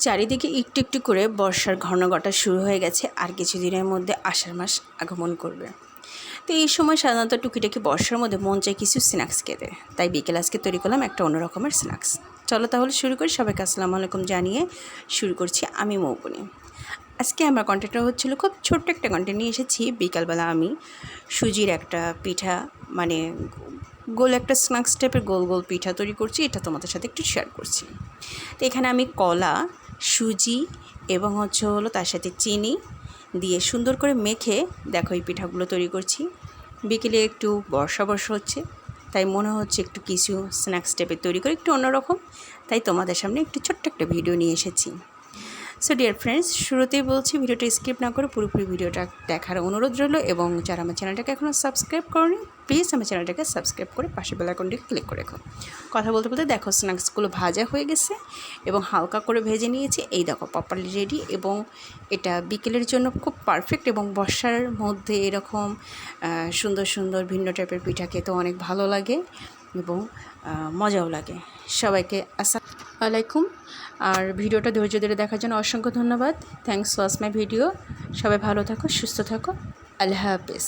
চারিদিকে একটু একটু করে বর্ষার ঘন ঘটা শুরু হয়ে গেছে আর কিছুদিনের মধ্যে আষাঢ় মাস আগমন করবে। তো এই সময় সাধারণত টুকিটাকি বর্ষার মধ্যে মন চায় কিছু স্ন্যাক্স খেতে। তাই বিকেল আজকে তৈরি করলাম একটা অন্য রকমের স্ন্যাক্স। চলো তাহলে শুরু করি। সবাইকে আসসালামু আলাইকুম জানিয়ে শুরু করছি আমি মৌবনি। আজকে আমার কন্টেন্টটা হচ্ছিল খুব ছোট্ট একটা কন্টেন্ট নিয়ে এসেছি। বিকালবেলা আমি সুজির একটা পিঠা মানে গোল একটা স্ন্যাক্স টাইপের গোল গোল পিঠা তৈরি করছি। এটা তোমাদের সাথে একটু শেয়ার করছি। তো এখানে আমি কলা সুজি এবং হচ্ছে হলো তার সাথে চিনি দিয়ে সুন্দর করে মেখে দেখো এই পিঠাগুলো তৈরি করছি। বিকেলে একটু বর্ষা বর্ষা হচ্ছে, তাই মনে হচ্ছে একটু কিছু স্ন্যাক্স টাইপের তৈরি করে একটু অন্যরকম। তাই তোমাদের সামনে একটু ছোট্ট একটা ভিডিও নিয়ে এসেছি। সো ডিয়ার ফ্রেন্ডস শুরুতেই বলছি ভিডিওটা স্কিপ না করে পুরোপুরি ভিডিওটা দেখার অনুরোধ রইল এবং যারা আমার চ্যানেলটাকে এখনও সাবস্ক্রাইব করেনি প্লিজ আমার চ্যানেলটাকে সাবস্ক্রাইব করে পাশে বেলাকনটিকে ক্লিক করে রেখো। কথা বলতে বলতে দেখো স্ন্যাক্সগুলো ভাজা হয়ে গেছে এবং হালকা করে ভেজে নিয়েছি। এই দেখো প্রপারলি রেডি এবং এটা বিকেলের জন্য খুব পারফেক্ট এবং বর্ষার মধ্যে এরকম সুন্দর সুন্দর ভিন্ন টাইপের পিঠা খেতে অনেক ভালো লাগে এবং মজাও লাগে। সবাইকে আসসালামু আলাইকুম। আর ভিডিওটা ধৈর্য ধরে দেখার জন্য অসংখ্য ধন্যবাদ। থ্যাংকস ওয়াচ মাই ভিডিও সবাই ভালো থাকো, সুস্থ থাকো। আল্লাহ হাফিজ।